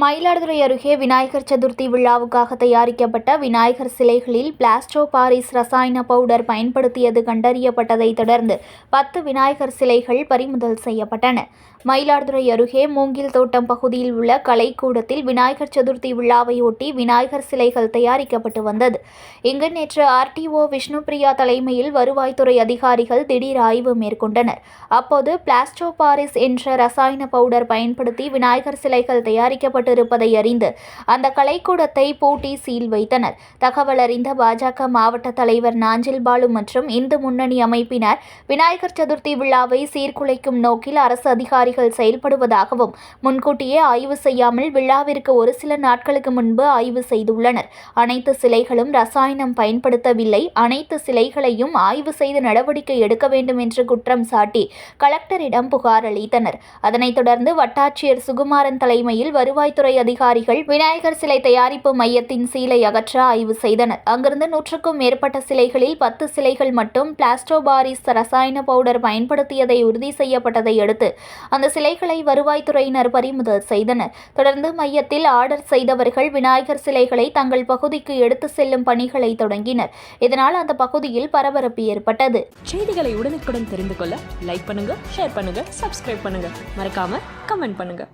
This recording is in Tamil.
மயிலாடுதுறை அருகே விநாயகர் சதுர்த்தி விழாவுக்காக தயாரிக்கப்பட்ட விநாயகர் சிலைகளில் பிளாஸ்டோ பாரிஸ் ரசாயன பவுடர் பயன்படுத்தியது கண்டறியப்பட்டதை தொடர்ந்து பத்து விநாயகர் சிலைகள் பறிமுதல் செய்யப்பட்டன. மயிலாடுதுறை அருகே மூங்கில் தோட்டம் பகுதியில் உள்ள கலைக்கூடத்தில் விநாயகர் சதுர்த்தி விழாவையொட்டி விநாயகர் சிலைகள் தயாரிக்கப்பட்டு வந்தது. இங்கு நேற்று ஆர்டிஓ விஷ்ணுபிரியா தலைமையில் வருவாய்த்துறை அதிகாரிகள் திடீர் ஆய்வு மேற்கொண்டனர். அப்போது பிளாஸ்டோ பாரிஸ் என்ற ரசாயன பவுடர் பயன்படுத்தி விநாயகர் சிலைகள் தயாரிக்கப்பட்டிருப்பதை அறிந்து அந்த கலைக்கூடத்தை பூட்டி சீல் வைத்தனர். தகவல் அறிந்த பாஜக மாவட்ட தலைவர் நாஞ்சில் பாலு மற்றும் இந்து முன்னணி அமைப்பினர் விநாயகர் சதுர்த்தி விழாவை சீர்குலைக்கும் நோக்கில் அரசு அதிகாரிகள் செயல்படுவதாகவும் முன்கூட்டியே ஆய்வு செய்யாமல் விழாவிற்கு ஒரு சில நாட்களுக்கு முன்பு ஆய்வு செய்துள்ளனர். அனைத்து சிலைகளும் ரசாயனம் பயன்படுத்தவில்லை. அனைத்து சிலைகளையும் ஆய்வு செய்து நடவடிக்கை எடுக்க வேண்டும் என்று குற்றம் சாட்டி கலெக்டரிடம் புகார் அளித்தனர். அதனைத் தொடர்ந்து வட்டாட்சியர் சுகுமாரன் தலைமையில் வருவாய்த்துறை அதிகாரிகள் விநாயகர் சிலை தயாரிப்பு மையத்தின் சீலை அகற்ற ஆய்வு செய்தனர். அங்கிருந்து நூற்றுக்கும் மேற்பட்ட சிலைகளில் பத்து சிலைகள் மட்டும் பிளாஸ்டோபாரிஸ் ரசாயன பவுடர் பயன்படுத்தியதை உறுதி செய்யப்பட்டதை அடுத்து அந்த சிலைகளை வருவாய்த்துறையினர் பறிமுதல் செய்தனர். தொடர்ந்து மையத்தில் ஆர்டர் செய்தவர்கள் விநாயகர் சிலைகளை தங்கள் பகுதிக்கு எடுத்து செல்லும் பணிகளை தொடங்கினர். இதனால் அந்த பகுதியில் பரபரப்பு ஏற்பட்டது. செய்திகளை உடனுக்குடன் தெரிந்து கொள்ள லைக் பண்ணுங்க ஷேர் பண்ணுங்க சப்ஸ்கிரைப் பண்ணுங்க. மறக்காம கமெண்ட் பண்ணுங்க.